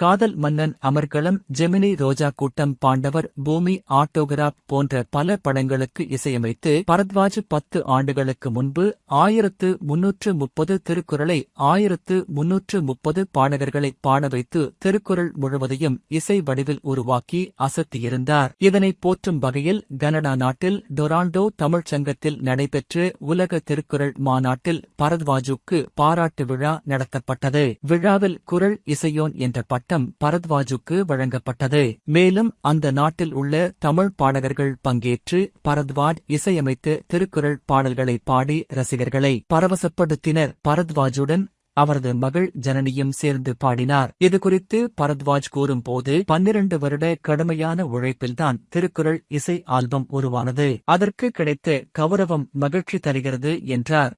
காதல் மன்னன் அமர்கலம் ஜெமினி ரோஜா கூட்டம் பாண்டவர் பூமி ஆட்டோகிராப் போன்ற பல படங்களுக்கு இசையமைத்து பரத்வாஜ் பத்து ஆண்டுகளுக்கு முன்பு ஆயிரத்து முன்னூற்று முப்பது திருக்குறளை ஆயிரத்து முன்னூற்று முப்பது பாடகர்களை பாட வைத்து திருக்குறள் முழுவதையும் இசை வடிவில் உருவாக்கி அசத்தியிருந்தார். இதனை போற்றும் வகையில் கனடா நாட்டில் டொராண்டோ தமிழ்ச் சங்கத்தில் நடைபெற்ற உலக திருக்குறள் மாநாட்டில் பரத்வாஜுக்கு பாராட்டு விழா நடத்தப்பட்டது. விழாவில் குரல் இசையோன் என்ற பட்டம் பரத்வாஜுக்கு வழங்கப்பட்டது. மேலும் அந்த நாட்டில் உள்ள தமிழ் பாடகர்கள் பங்கேற்று பரத்வாஜ் இசையமைத்து திருக்குறள் பாடல்களை பாடி ரசிகர்களை பரவசப்படுத்தினர். பரத்வாஜுடன் அவரது மகள் ஜனனியும் சேர்ந்து பாடினார். இதுகுறித்து பரத்வாஜ் கூறும்போது பன்னிரண்டு வருட கடுமையான உழைப்பில்தான் திருக்குறள் இசை ஆல்பம் உருவானது. அதற்கு கிடைத்த கௌரவம் மகிழ்ச்சி தருகிறது என்றார்.